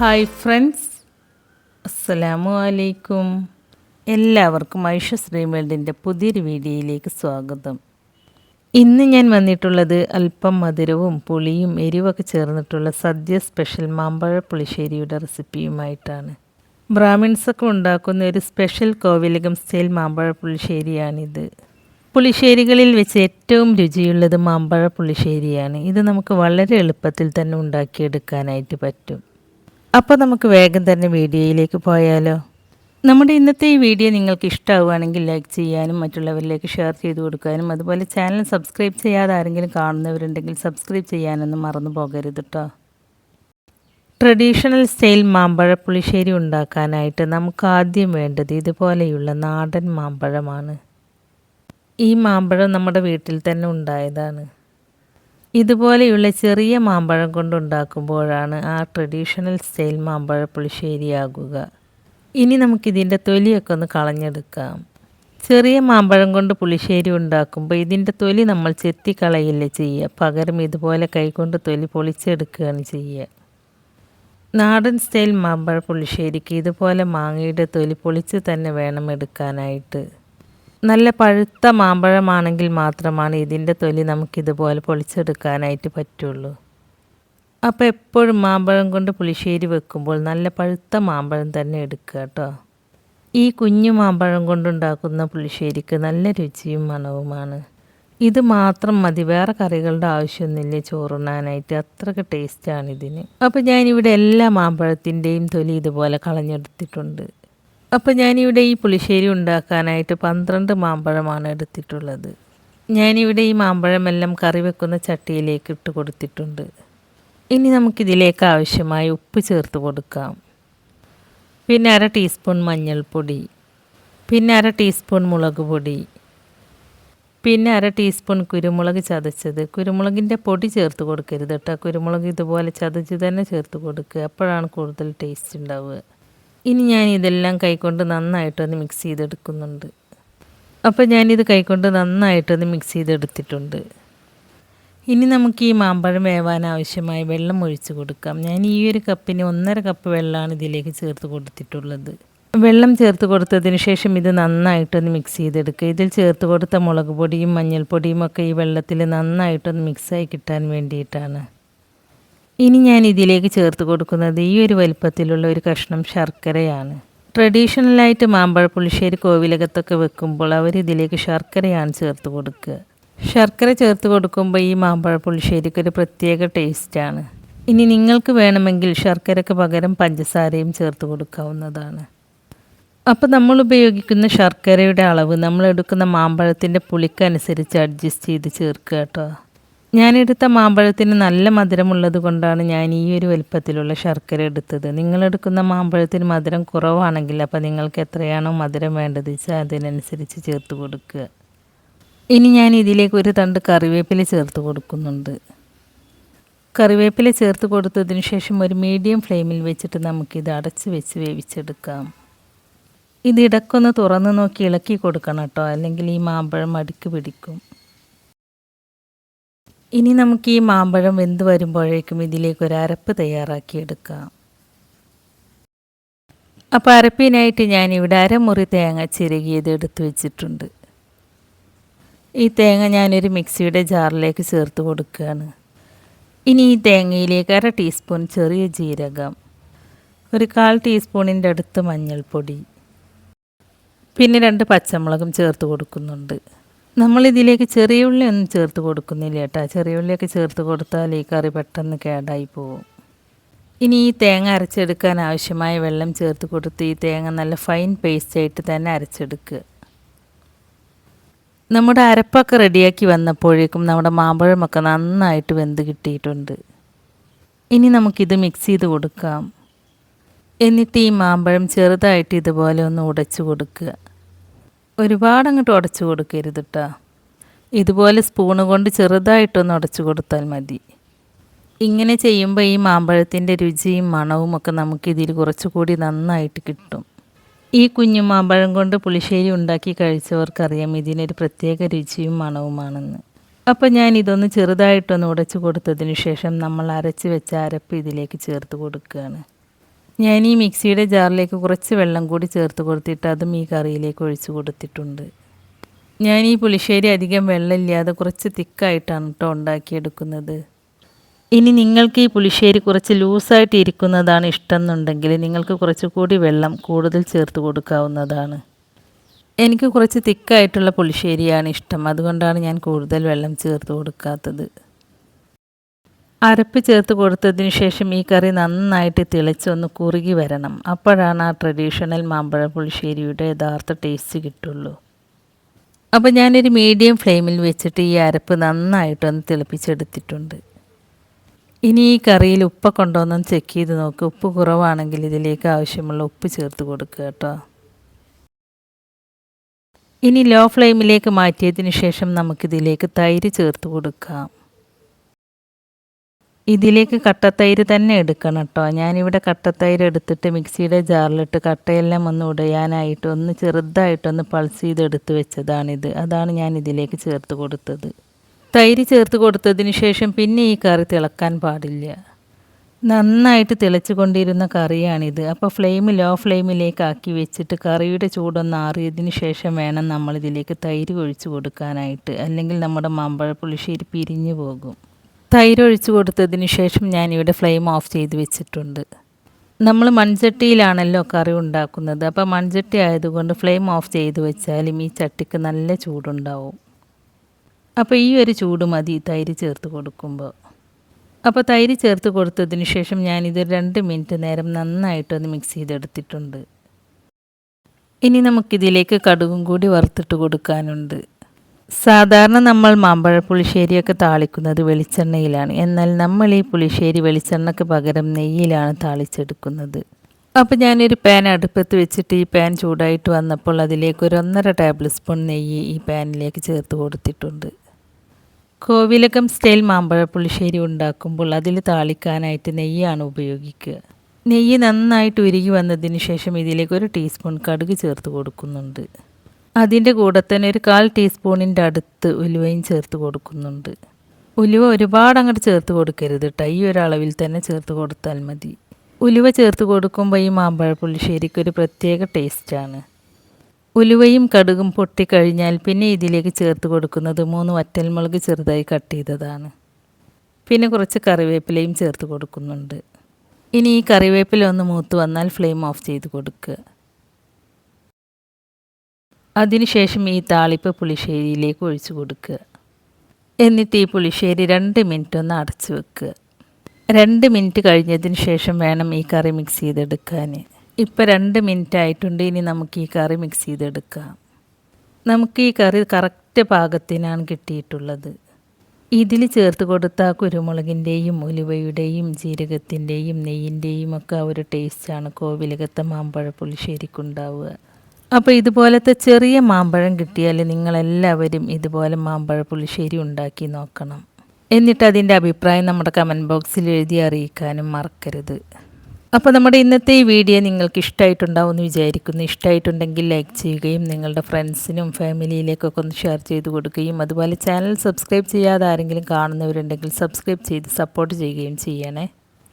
Hi friends. അസ്സലാമു അലൈക്കും. എല്ലാവർക്കും ഐഷ ശ്രീമേൽഡിന്റെ പുതിയൊരു വീഡിയോയിലേക്ക് സ്വാഗതം. ഇന്ന് ഞാൻ വന്നിട്ടുള്ളത് അല്പം മധുരവും പുളിയും എരിവൊക്കെ ചേർന്നിട്ടുള്ള സദ്യ സ്പെഷ്യൽ മാമ്പഴ പുളിശ്ശേരിയുടെ റെസിപ്പിയുമായിട്ടാണ്. ബ്രാഹ്മിൺസൊക്കെ ഉണ്ടാക്കുന്ന ഒരു സ്പെഷ്യൽ കോവിലകം സ്റ്റൈൽ മാമ്പഴ പുളിശ്ശേരിയാണിത് പുളിശ്ശേരികളിൽ വെച്ച് ഏറ്റവും രുചിയുള്ളത് മാമ്പഴ പുളിശ്ശേരിയാണ് ഇത് നമുക്ക് വളരെ എളുപ്പത്തിൽ തന്നെ ഉണ്ടാക്കിയെടുക്കാനായിട്ട് പറ്റും. അപ്പോൾ നമുക്ക് വേഗം തന്നെ വീഡിയോയിലേക്ക് പോയാലോ? നമ്മുടെ ഇന്നത്തെ ഈ വീഡിയോ നിങ്ങൾക്ക് ഇഷ്ടമാവുകയാണെങ്കിൽ ലൈക്ക് ചെയ്യാനും മറ്റുള്ളവരിലേക്ക് ഷെയർ ചെയ്ത് കൊടുക്കാനും അതുപോലെ ചാനൽ സബ്സ്ക്രൈബ് ചെയ്യാതെ ആരെങ്കിലും കാണുന്നവരുണ്ടെങ്കിൽ സബ്സ്ക്രൈബ് ചെയ്യാനൊന്നും മറന്നു പോകരുത് കേട്ടോ ട്രഡീഷണൽ സ്റ്റൈൽ മാമ്പഴ പുളിശ്ശേരി ഉണ്ടാക്കാനായിട്ട് നമുക്ക് ആദ്യം വേണ്ടത് ഇതുപോലെയുള്ള നാടൻ മാമ്പഴമാണ്. ഈ മാമ്പഴം നമ്മുടെ വീട്ടിൽ തന്നെ ഉണ്ടായതാണ്. ഇതുപോലെയുള്ള ചെറിയ മാമ്പഴം കൊണ്ടുണ്ടാക്കുമ്പോഴാണ് ആ ട്രഡീഷണൽ സ്റ്റൈൽ മാമ്പഴ പുളിശ്ശേരിയാകുക ഇനി നമുക്കിതിന്റെ തൊലിയൊക്കെ ഒന്ന് കളഞ്ഞെടുക്കാം. ചെറിയ മാമ്പഴം കൊണ്ട് പുളിശ്ശേരി ഉണ്ടാക്കുമ്പോൾ ഇതിന്റെ തൊലി നമ്മൾ ചെത്തിക്കളയില്ല ചെയ്യുക. പകരം ഇതുപോലെ കൈകൊണ്ട് തൊലി പൊളിച്ചെടുക്കുകയാണ് ചെയ്യുക. നാടൻ സ്റ്റൈൽ മാമ്പഴ പുളിശ്ശേരിക്ക് ഇതുപോലെ മാങ്ങയുടെ തൊലി പൊളിച്ച് തന്നെ വേണം എടുക്കാനായിട്ട്. നല്ല പഴുത്ത മാമ്പഴമാണെങ്കിൽ മാത്രമാണ് ഇതിന്റെ തൊലി നമുക്കിതുപോലെ പൊളിച്ചെടുക്കാനായിട്ട് പറ്റുള്ളൂ. അപ്പോൾ എപ്പോഴും മാമ്പഴം കൊണ്ട് പുളിശ്ശേരി വെക്കുമ്പോൾ നല്ല പഴുത്ത മാമ്പഴം തന്നെ എടുക്കുക കേട്ടോ. ഈ കുഞ്ഞു മാമ്പഴം കൊണ്ടുണ്ടാക്കുന്ന പുളിശ്ശേരിക്ക് നല്ല രുചിയും മണവുമാണ്. ഇത് മാത്രം മതി വേറെ കറികളുടെ ആവശ്യമൊന്നുമില്ല ചോറുണ്ണാനായിട്ട്. അത്രയ്ക്ക് ടേസ്റ്റാണ് ഇതിന് അപ്പോൾ ഞാനിവിടെ എല്ലാ മാമ്പഴത്തിന്റെയും തൊലി ഇതുപോലെ കളഞ്ഞെടുത്തിട്ടുണ്ട്. അപ്പോൾ ഞാനിവിടെ ഈ പുളിശ്ശേരി ഉണ്ടാക്കാനായിട്ട് പന്ത്രണ്ട് മാമ്പഴമാണ് എടുത്തിട്ടുള്ളത്. ഞാനിവിടെ ഈ മാമ്പഴമെല്ലാം കറി വെക്കുന്ന ചട്ടിയിലേക്ക് ഇട്ട് കൊടുത്തിട്ടുണ്ട്. ഇനി നമുക്കിതിലേക്ക് ആവശ്യമായ ഉപ്പ് ചേർത്ത് കൊടുക്കാം. പിന്നെ അര ടീസ്പൂൺ മഞ്ഞൾപ്പൊടി. പിന്നെ അര ടീസ്പൂൺ മുളക് പൊടി. പിന്നെ അര ടീസ്പൂൺ കുരുമുളക് ചതച്ചത്. കുരുമുളകിന്റെ പൊടി ചേർത്ത് കൊടുക്കരുത് കേട്ടോ. കുരുമുളക് ഇതുപോലെ ചതച്ച് തന്നെ ചേർത്ത് കൊടുക്കുക. അപ്പോഴാണ് കൂടുതൽ ടേസ്റ്റ് ഉണ്ടാവുക. ഇനി ഞാൻ ഇതെല്ലാം കൈകൊണ്ട് നന്നായിട്ടൊന്ന് മിക്സ് ചെയ്തെടുക്കുന്നുണ്ട്. അപ്പോൾ ഞാനിത് കൈകൊണ്ട് നന്നായിട്ടൊന്ന് മിക്സ് ചെയ്തെടുത്തിട്ടുണ്ട്. ഇനി നമുക്ക് ഈ മാമ്പഴം വേവാൻ ആവശ്യമായ വെള്ളം ഒഴിച്ച് കൊടുക്കാം. ഞാൻ ഈ ഒരു കപ്പിന് ഒന്നര കപ്പ് വെള്ളമാണ് ഇതിലേക്ക് ചേർത്ത് കൊടുത്തിട്ടുള്ളത്. വെള്ളം ചേർത്ത് കൊടുത്തതിന് ശേഷം ഇത് നന്നായിട്ടൊന്ന് മിക്സ് ചെയ്തെടുക്കുക. ഇതിൽ ചേർത്ത് കൊടുത്ത മുളക് പൊടിയും മഞ്ഞൾപ്പൊടിയും ഒക്കെ ഈ വെള്ളത്തിൽ നന്നായിട്ടൊന്ന് മിക്സായി കിട്ടാൻ വേണ്ടിയിട്ടാണ്. ഇനി ഞാൻ ഇതിലേക്ക് ചേർത്ത് കൊടുക്കുന്നത് ഈ ഒരു വലിപ്പത്തിലുള്ള ഒരു കഷ്ണം ശർക്കരയാണ്. ട്രഡീഷണലായിട്ട് മാമ്പഴ പുളിശ്ശേരി കോവിലകത്തൊക്കെ വെക്കുമ്പോൾ അവർ ഇതിലേക്ക് ശർക്കരയാണ് ചേർത്ത് കൊടുക്കുക. ശർക്കര ചേർത്ത് കൊടുക്കുമ്പോൾ ഈ മാമ്പഴ പുളിശ്ശേരിക്ക് ഒരു പ്രത്യേക ടേസ്റ്റാണ് ഇനി നിങ്ങൾക്ക് വേണമെങ്കിൽ ശർക്കരയ്ക്ക് പകരം പഞ്ചസാരയും ചേർത്ത് കൊടുക്കാവുന്നതാണ്. അപ്പോൾ നമ്മൾ ഉപയോഗിക്കുന്ന ശർക്കരയുടെ അളവ് നമ്മൾ എടുക്കുന്ന മാമ്പഴത്തിന്റെ പുളിക്കനുസരിച്ച് അഡ്ജസ്റ്റ് ചെയ്ത് ചേർക്കുക കേട്ടോ. ഞാനെടുത്ത മാമ്പഴത്തിന് നല്ല മധുരമുള്ളത് കൊണ്ടാണ് ഞാൻ ഈ ഒരു വലുപ്പത്തിലുള്ള ശർക്കര എടുത്തത്. നിങ്ങളെടുക്കുന്ന മാമ്പഴത്തിന് മധുരം കുറവാണെങ്കിൽ അപ്പോൾ നിങ്ങൾക്ക് എത്രയാണോ മധുരം വേണ്ടത് വെച്ചാൽ അതിനനുസരിച്ച് ചേർത്ത് കൊടുക്കുക. ഇനി ഞാൻ ഇതിലേക്ക് ഒരു തണ്ട് കറിവേപ്പില ചേർത്ത് കൊടുക്കുന്നുണ്ട്. കറിവേപ്പില ചേർത്ത് കൊടുത്തതിന് ശേഷം ഒരു മീഡിയം ഫ്ലെയിമിൽ വെച്ചിട്ട് നമുക്കിത് അടച്ച് വെച്ച് വേവിച്ചെടുക്കാം. ഇത് ഇടക്കൊന്ന് തുറന്ന് നോക്കി ഇളക്കി കൊടുക്കണം കേട്ടോ. അല്ലെങ്കിൽ ഈ മാമ്പഴം അടുക്ക് പിടിക്കും. ഇനി നമുക്ക് ഈ മാമ്പഴം വെന്ത് വരുമ്പോഴേക്കും ഇതിലേക്ക് ഒരു അരപ്പ് തയ്യാറാക്കിയെടുക്കാം. അപ്പോൾ അരപ്പിനായിട്ട് ഞാൻ ഞാനിവിടെ അരമുറി തേങ്ങ ചിരകിയത് എടുത്തു വെച്ചിട്ടുണ്ട്. ഈ തേങ്ങ ഞാനൊരു മിക്സിയുടെ ജാറിലേക്ക് ചേർത്ത് കൊടുക്കുകയാണ്. ഇനി ഈ തേങ്ങയിലേക്ക് അര ടീസ്പൂൺ ചെറിയ ജീരകം ഒരു കാൽ ടീസ്പൂണിന്റെ അടുത്ത് മഞ്ഞൾപ്പൊടി പിന്നെ രണ്ട് പച്ചമുളകും ചേർത്ത് കൊടുക്കുന്നുണ്ട്. നമ്മളിതിലേക്ക് ചെറിയ ഉള്ളി ഒന്നും ചേർത്ത് കൊടുക്കുന്നില്ല കേട്ടോ. ചെറിയ ഉള്ളിയൊക്കെ ചേർത്ത് കൊടുത്താൽ ഈ കറി പെട്ടെന്ന് കേടായി പോകും ഇനി ഈ തേങ്ങ അരച്ചെടുക്കാൻ ആവശ്യമായ വെള്ളം ചേർത്ത് കൊടുത്ത് ഈ തേങ്ങ നല്ല ഫൈൻ പേസ്റ്റ് ആയിട്ട് തന്നെ അരച്ചെടുക്കുക നമ്മുടെ അരപ്പൊക്കെ റെഡിയാക്കി വന്നപ്പോഴേക്കും നമ്മുടെ മാമ്പഴമൊക്കെ നന്നായിട്ട് വെന്ത് കിട്ടിയിട്ടുണ്ട്. ഇനി നമുക്കിത് മിക്സ് ചെയ്ത് കൊടുക്കാം. എന്നിട്ട് ഈ മാമ്പഴം ചെറുതായിട്ട് ഇതുപോലെ ഒന്ന് ഉടച്ചു കൊടുക്കുക. ഒരുപാട് അങ്ങോട്ട് ഉടച്ചു കൊടുക്കരുത് കേട്ടോ ഇതുപോലെ സ്പൂണ് കൊണ്ട് ചെറുതായിട്ടൊന്ന് ഉടച്ചു കൊടുത്താൽ മതി. ഇങ്ങനെ ചെയ്യുമ്പോൾ ഈ മാമ്പഴത്തിന്റെ രുചിയും മണവും ഒക്കെ നമുക്കിതിൽ കുറച്ചുകൂടി നന്നായിട്ട് കിട്ടും. ഈ കുഞ്ഞു മാമ്പഴം കൊണ്ട് പുളിശ്ശേരി ഉണ്ടാക്കി കഴിച്ചവർക്കറിയാം ഇതിനൊരു പ്രത്യേക രുചിയും മണവുമാണെന്ന്. അപ്പോൾ ഞാൻ ഇതൊന്ന് ചെറുതായിട്ടൊന്ന് ഉടച്ചു കൊടുത്തതിന് ശേഷം നമ്മൾ അരച്ച് വെച്ച അരപ്പ് ഇതിലേക്ക് ചേർത്ത് കൊടുക്കുകയാണ്. ഞാൻ ഈ മിക്സിയുടെ ജാറിലേക്ക് കുറച്ച് വെള്ളം കൂടി ചേർത്ത് കൊടുത്തിട്ട് അതും ഈ കറിയിലേക്ക് ഒഴിച്ച് കൊടുത്തിട്ടുണ്ട്. ഞാൻ ഈ പുളിശ്ശേരി അധികം വെള്ളമില്ലാതെ കുറച്ച് തിക്കായിട്ടാണ് കേട്ടോ ഉണ്ടാക്കിയെടുക്കുന്നത്. ഇനി നിങ്ങൾക്ക് ഈ പുളിശ്ശേരി കുറച്ച് ലൂസായിട്ട് ഇരിക്കുന്നതാണ് ഇഷ്ടം എന്നുണ്ടെങ്കിൽ നിങ്ങൾക്ക് കുറച്ചുകൂടി വെള്ളം കൂടുതൽ ചേർത്ത് കൊടുക്കാവുന്നതാണ്. എനിക്ക് കുറച്ച് തിക്കായിട്ടുള്ള പുളിശ്ശേരിയാണ് ഇഷ്ടം. അതുകൊണ്ടാണ് ഞാൻ കൂടുതൽ വെള്ളം ചേർത്ത് കൊടുക്കാത്തത്. അരപ്പ് ചേർത്ത് കൊടുത്തതിന് ശേഷം ഈ കറി നന്നായിട്ട് തിളച്ചൊന്ന് കുറുകി വരണം. അപ്പോഴാണ് ആ ട്രഡീഷണൽ മാമ്പഴ പുളിശ്ശേരിയുടെ യഥാർത്ഥ ടേസ്റ്റ് കിട്ടുള്ളൂ. അപ്പോൾ ഞാനൊരു മീഡിയം ഫ്ലെയിമിൽ വെച്ചിട്ട് ഈ അരപ്പ് നന്നായിട്ടൊന്ന് തിളപ്പിച്ചെടുത്തിട്ടുണ്ട്. ഇനി ഈ കറിയിൽ ഉപ്പ് കൊണ്ടുവന്നൊന്ന് ചെക്ക് ചെയ്ത് നോക്ക്. ഉപ്പ് കുറവാണെങ്കിൽ ഇതിലേക്ക് ആവശ്യമുള്ള ഉപ്പ് ചേർത്ത് കൊടുക്കുക കേട്ടോ. ഇനി ലോ ഫ്ലെയിമിലേക്ക് മാറ്റിയതിന് ശേഷം നമുക്കിതിലേക്ക് തൈര് ചേർത്ത് കൊടുക്കാം. ഇതിലേക്ക് കട്ടത്തൈര് തന്നെ എടുക്കണം കേട്ടോ ഞാനിവിടെ കട്ടത്തൈര് എടുത്തിട്ട് മിക്സിയുടെ ജാറിലിട്ട് കട്ടയെല്ലാം ഒന്ന് ഉടയാനായിട്ട് ഒന്ന് ചെറുതായിട്ടൊന്ന് പൾസ് ചെയ്ത് ചെയ്തെടുത്ത് വെച്ചതാണിത്. അതാണ് ഞാൻ ഇതിലേക്ക് ചേർത്ത് കൊടുത്തത്. തൈര് ചേർത്ത് കൊടുത്തതിന് ശേഷം പിന്നെ ഈ കറി തിളക്കാൻ പാടില്ല. നന്നായിട്ട് തിളച്ചു കൊണ്ടിരുന്ന കറിയാണിത്. അപ്പോൾ ഫ്ലെയിം ലോ ഫ്ലെയിമിലേക്ക് ആക്കി വെച്ചിട്ട് കറിയുടെ ചൂടൊന്ന് ആറിയതിന് ശേഷം വേണം നമ്മളിതിലേക്ക് തൈര് ഒഴിച്ചു കൊടുക്കാനായിട്ട്. അല്ലെങ്കിൽ നമ്മുടെ മാമ്പഴ പുളിശ്ശേരി പിരിഞ്ഞു പോകും. തൈര് ഒഴിച്ച് കൊടുത്തതിന് ശേഷം ഞാനിവിടെ ഫ്ലെയിം ഓഫ് ചെയ്ത് വെച്ചിട്ടുണ്ട്. നമ്മൾ മൺചട്ടിയിലാണല്ലോ കറി ഉണ്ടാക്കുന്നത്. അപ്പോൾ മൺചട്ടി ആയതുകൊണ്ട് ഫ്ലെയിം ഓഫ് ചെയ്ത് വെച്ചാലും ഈ ചട്ടിക്ക് നല്ല ചൂടുണ്ടാവും. അപ്പോൾ ഈ ഒരു ചൂട് മതി തൈര് ചേർത്ത് കൊടുക്കുമ്പോൾ. അപ്പോൾ തൈര് ചേർത്ത് കൊടുത്തതിന് ശേഷം ഞാനിത് രണ്ട് മിനിറ്റ് നേരം നന്നായിട്ടൊന്ന് മിക്സ് ചെയ്തെടുത്തിട്ടുണ്ട്. ഇനി നമുക്കിതിലേക്ക് കടുകും കൂടി വറുത്തിട്ട് കൊടുക്കാനുണ്ട്. സാധാരണ നമ്മൾ മാമ്പഴ പുളിശ്ശേരിയൊക്കെ താളിക്കുന്നത് വെളിച്ചെണ്ണയിലാണ്. എന്നാൽ നമ്മൾ ഈ പുളിശ്ശേരി വെളിച്ചെണ്ണയ്ക്ക് പകരം നെയ്യിലാണ് താളിച്ചെടുക്കുന്നത്. അപ്പോൾ ഞാനൊരു പാൻ അടുപ്പത്ത് വെച്ചിട്ട് ഈ പാൻ ചൂടായിട്ട് വന്നപ്പോൾ അതിലേക്ക് ഒരു ഒന്നര ടേബിൾ സ്പൂൺ നെയ്യ് ഈ പാനിലേക്ക് ചേർത്ത് കൊടുത്തിട്ടുണ്ട്. കോവിലകം സ്റ്റൈൽ മാമ്പഴ പുളിശ്ശേരി ഉണ്ടാക്കുമ്പോൾ അതിൽ താളിക്കാനായിട്ട് നെയ്യാണ് ഉപയോഗിക്കുക. നെയ്യ് നന്നായിട്ട് ഉരുകി വന്നതിന് ശേഷം ഇതിലേക്ക് ഒരു ടീസ്പൂൺ കടുക് ചേർത്ത് കൊടുക്കുന്നുണ്ട്. അതിന്റെ കൂടെ തന്നെ ഒരു കാൽ ടീസ്പൂണിന്റെ അടുത്ത് ഉലുവയും ചേർത്ത് കൊടുക്കുന്നുണ്ട്. ഉലുവ ഒരുപാട് അങ്ങോട്ട് ചേർത്ത് കൊടുക്കരുത് കേട്ടോ ഈ ഒരളവിൽ തന്നെ ചേർത്ത് കൊടുത്താൽ മതി. ഉലുവ ചേർത്ത് കൊടുക്കുമ്പോൾ ഈ മാമ്പഴ പുളിശ്ശേരിക്ക് ഒരു പ്രത്യേക ടേസ്റ്റാണ് ഉലുവയും കടുകും പൊട്ടിക്കഴിഞ്ഞാൽ പിന്നെ ഇതിലേക്ക് ചേർത്ത് കൊടുക്കുന്നത് മൂന്ന് വറ്റൽമുളക് ചെറുതായി കട്ട് ചെയ്തതാണ്. പിന്നെ കുറച്ച് കറിവേപ്പിലയും ചേർത്ത് കൊടുക്കുന്നുണ്ട്. ഇനി ഈ കറിവേപ്പില ഒന്ന് മൂത്ത് വന്നാൽ ഫ്ലെയിം ഓഫ് ചെയ്ത് കൊടുക്കുക. അതിനുശേഷം ഈ താളിപ്പ് പുളിശ്ശേരിയിലേക്ക് ഒഴിച്ചു കൊടുക്കുക. എന്നിട്ട് ഈ പുളിശ്ശേരി രണ്ട് മിനിറ്റ് ഒന്ന് അടച്ചു വെക്കുക. രണ്ട് മിനിറ്റ് കഴിഞ്ഞതിന് ശേഷം വേണം ഈ കറി മിക്സ് ചെയ്തെടുക്കാൻ. ഇപ്പോൾ രണ്ട് മിനിറ്റ് ആയിട്ടുണ്ട് ഇനി നമുക്ക് ഈ കറി മിക്സ് ചെയ്തെടുക്കാം. നമുക്ക് ഈ കറി കറക്റ്റ് പാകത്തിനാണ് കിട്ടിയിട്ടുള്ളത്. ഇതിൽ ചേർത്ത് കൊടുത്ത കുരുമുളകിന്റെയും ഉലുവയുടെയും ജീരകത്തിന്റെയും നെയ്യിന്റെയും ഒക്കെ ഒരു ടേസ്റ്റാണ് കോവിലകത്തെ മാമ്പഴ പുളിശ്ശേരിക്കുണ്ടാവുക. അപ്പോൾ ഇതുപോലത്തെ ചെറിയ മാമ്പഴം കിട്ടിയാൽ നിങ്ങളെല്ലാവരും ഇതുപോലെ മാമ്പഴ പുളിശ്ശേരി ഉണ്ടാക്കി നോക്കണം. എന്നിട്ട് അതിന്റെ അഭിപ്രായം നമ്മുടെ കമന്റ് ബോക്സിൽ എഴുതി അറിയിക്കാനും മറക്കരുത്. അപ്പോൾ നമ്മുടെ ഇന്നത്തെ ഈ വീഡിയോ നിങ്ങൾക്ക് ഇഷ്ടമായിട്ടുണ്ടാവും എന്ന് വിചാരിക്കുന്നു. ഇഷ്ടമായിട്ടുണ്ടെങ്കിൽ ലൈക്ക് ചെയ്യുകയും നിങ്ങളുടെ ഫ്രണ്ട്സിനും ഫാമിലിയിലേക്കൊക്കെ ഒന്ന് ഷെയർ ചെയ്ത് കൊടുക്കുകയും അതുപോലെ ചാനൽ സബ്സ്ക്രൈബ് ചെയ്യാതെ ആരെങ്കിലും കാണുന്നവരുണ്ടെങ്കിൽ സബ്സ്ക്രൈബ് ചെയ്ത് സപ്പോർട്ട് ചെയ്യുകയും ചെയ്യണേ.